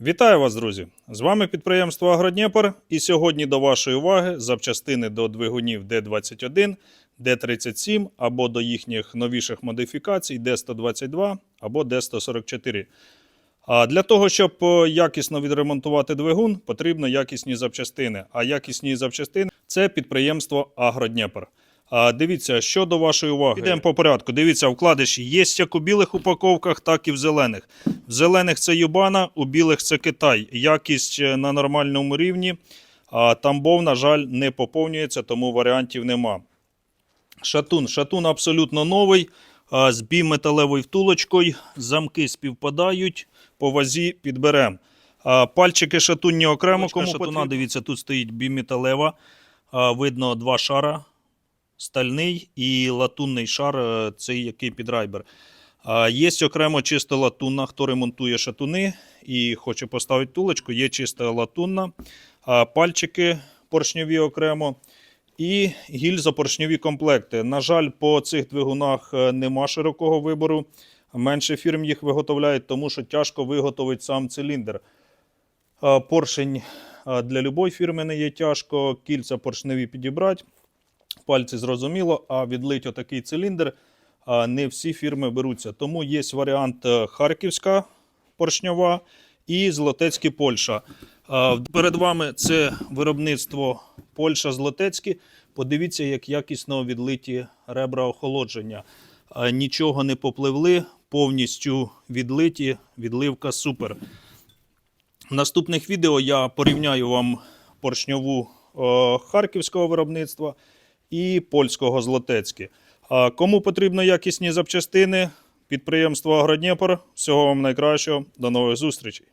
Вітаю вас, друзі! З вами підприємство Агродніпр. І сьогодні до вашої уваги запчастини до двигунів Д21, Д37 або до їхніх новіших модифікацій Д122 або Д144. А для того, щоб е, якісно відремонтувати двигун, потрібно якісні запчастини. А якісні запчастини це підприємство Агродніпр. А дивіться, що до вашої уваги. Підемо по порядку. Дивіться, вкладиші є як у білих упаковках, так і в зелених. В зелених це Юбана, у білих це Китай. Якість е, на нормальному рівні. А Тамбов, на жаль, не поповнюється, тому варіантів нема. Шатун. Шатун абсолютно новий. З біметалевою втулочкою. Замки співпадають. По вазі підберемо. Пальчики шатунні окремо. Кому шатуна, дивіться, тут стоїть біметалева. Видно два шара. Стальний і латунний шар, е, цей який підрайбер. А, Є окремо чиста латунна, хто ремонтує шатуни і хоче поставити тулочку, є чиста латунна. Пальчики поршньові окремо. І гільза поршньові комплекти. На жаль, по цих двигунах е, нема широкого вибору. Менше фірм їх виготовляють, тому що тяжко виготовити сам циліндр. Поршень для будь-якої фірми не є тяжко, кільця поршневі підібрати. Пальці зрозуміло, а відлить отакий циліндр не всі фірми беруться. Тому є варіант е, Харківська поршньова і Злотецьке Польща. Перед вами це виробництво Польща Злотецьке. Подивіться, як якісно відлиті ребра охолодження. Нічого не попливли, повністю відлиті, відливка супер. В наступних відео я порівняю вам поршньову е, харківського виробництва і польського Злотецьке. А кому потрібно якісні запчастини, підприємство Агродніпр. Всього вам найкращого. До нових зустрічей.